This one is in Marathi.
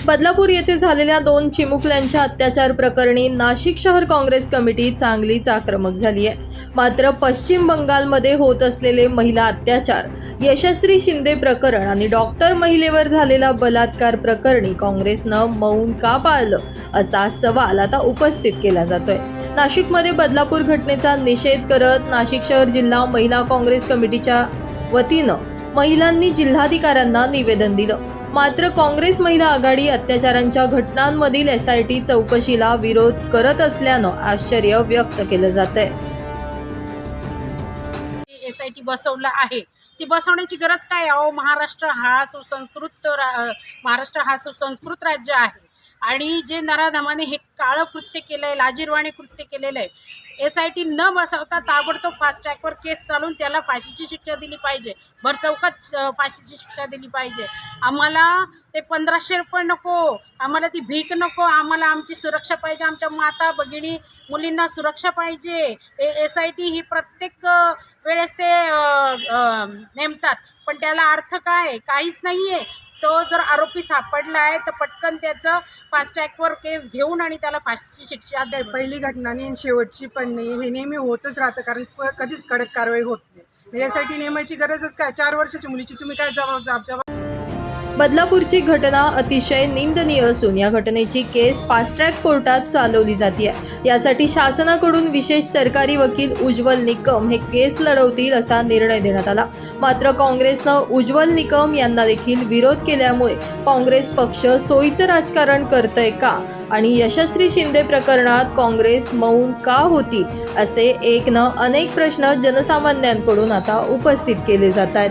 बदलापूर येथे झालेल्या दोन चिमुकल्यांच्या अत्याचार प्रकरणी नाशिक शहर काँग्रेस कमिटी चांगलीच आक्रमक झाली आहे. मात्र पश्चिम बंगालमध्ये होत असलेले महिला अत्याचार यशस्वी शिंदे प्रकरण आणि डॉक्टर महिलेवर झालेला बलात्कार प्रकरणी काँग्रेसनं मौन का पाळलं असा सवाल आता उपस्थित केला जातोय. नाशिकमध्ये बदलापूर घटनेचा निषेध करत नाशिक शहर जिल्हा महिला काँग्रेस कमिटीच्या वतीनं महिलांनी जिल्हाधिकाऱ्यांना निवेदन दिलं. मात्र काँग्रेस महिला आघाडी अत्याचारांच्या घटनांमधील एस आय टी चौकशीला विरोध करत असल्यानं आश्चर्य व्यक्त केलं जात आहे एस आय टी बसवलं आहे ती बसवण्याची गरज काय आहे? अहो महाराष्ट्र हा सुसंस्कृत रा महाराष्ट्र हा सुसंस्कृत राज्य आहे आणि जे नराधमाने हे काळं कृत्य केलं आहे लाजीरवाणी कृत्य केलेलं आहे एस आय टी न बसवता ताबडतोब फास्ट ट्रॅकवर केस चालून त्याला फाशीची शिक्षा दिली पाहिजे. भरचौकात फाशीची शिक्षा दिली पाहिजे. आम्हाला ते पंधराशे रुपये नको आम्हाला ती भीक नको आम्हाला आमची सुरक्षा पाहिजे आमच्या माता भगिनी मुलींना सुरक्षा पाहिजे. एस आय टी ही प्रत्येक वेळेस ते नेमतात. पण त्याला अर्थ काय? आहे? काहीच नाही आहे तो जर आरोपी सापडला आहे तर पटकन त्याचं फास्ट ट्रॅकवर केस घेऊन आणि त्याला फाशीची शिक्षा द्यावी पहिली घटना नाही आणि शेवटची पण नाही. हे नेहमी होतच राहतं कारण क- कधीच कडक कारवाई होत नाही. यासाठी नेमायची गरजच काय? चार वर्षाच्या मुलीची. तुम्ही काय जबाब जबाब जबाब बदलापूरची घटना अतिशय निंदनीय असून या घटनेची केस फास्ट ट्रॅक कोर्टात चालवली जाते यासाठी शासनाकडून विशेष सरकारी वकील उज्ज्वल निकम हे केस लढवतील असा निर्णय देण्यात आला. मात्र काँग्रेसनं उज्ज्वल निकम यांना देखील विरोध केल्यामुळे काँग्रेस पक्ष सोयीचं राजकारण करतय का? आणि यशस्वी शिंदे प्रकरणात काँग्रेस मौन का होती? असे एक न अनेक प्रश्न जनसामान्यांकडून आता उपस्थित केले जात आहेत.